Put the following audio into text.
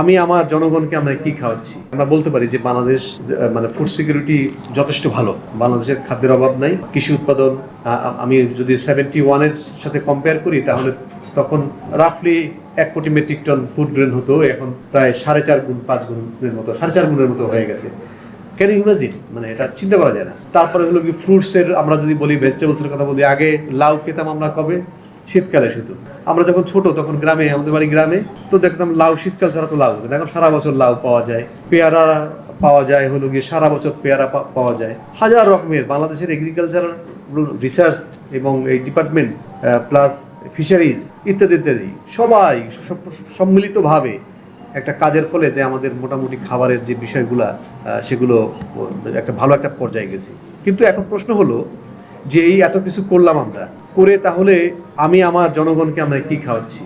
আমি আমার জনগণকে আমরা কি খাওয়াচ্ছি? আমরা বলতে পারি যে বাংলাদেশ মানে ফুড সিকিউরিটি যথেষ্ট ভালো। বাংলাদেশের খাদ্যের অভাব নাই। কৃষি উৎপাদন আমি যদি সেভেন্টি ওয়ানের সাথে কম্পেয়ার করি, তাহলে তখন রাফলি এক কোটি মেট্রিক টন ফুড গ্রেন হতো, এখন প্রায় সাড়ে চার গুণ, পাঁচ গুণের মতো, সাড়ে চার গুণের মতো হয়ে গেছে। ক্যান ইমাজিন মানে এটা চিন্তা করা যায় না। তারপরে হলো কি ফ্রুটসের আমরা যদি বলি ভেজিটেবলসের কথা বলি, আগে লাউ খেতাম আমরা কবে? শীতকালে শুধু। আমরা যখন ছোট, তখন গ্রামে, আমাদের বাড়ি গ্রামে, তো দেখতাম লাউ, শীতকাল ছাড়া তো লাউ এখন সারা বছর লাউ পাওয়া যায়। পেয়ারা পাওয়া যায়, হলো গিয়ে সারা বছর পেয়ারা পাওয়া যায়। হাজার রকমের, বাংলাদেশের এগ্রিকালচার রিসার্চ এবং এই ডিপার্টমেন্ট প্লাস ফিশারিজ ইত্যাদি ইত্যাদি, সবাই সব- সম্মিলিতভাবে একটা কাজের ফলে যে আমাদের মোটামুটি খাবারের যে বিষয়গুলো সেগুলো, একটা ভালো একটা পর্যায়ে গেছি। কিন্তু এখন প্রশ্ন হলো যে এই এত কিছু করলাম আমরা করে তাহলে আমি আমার জনগণকে আমরা কি খাওয়াচ্ছি?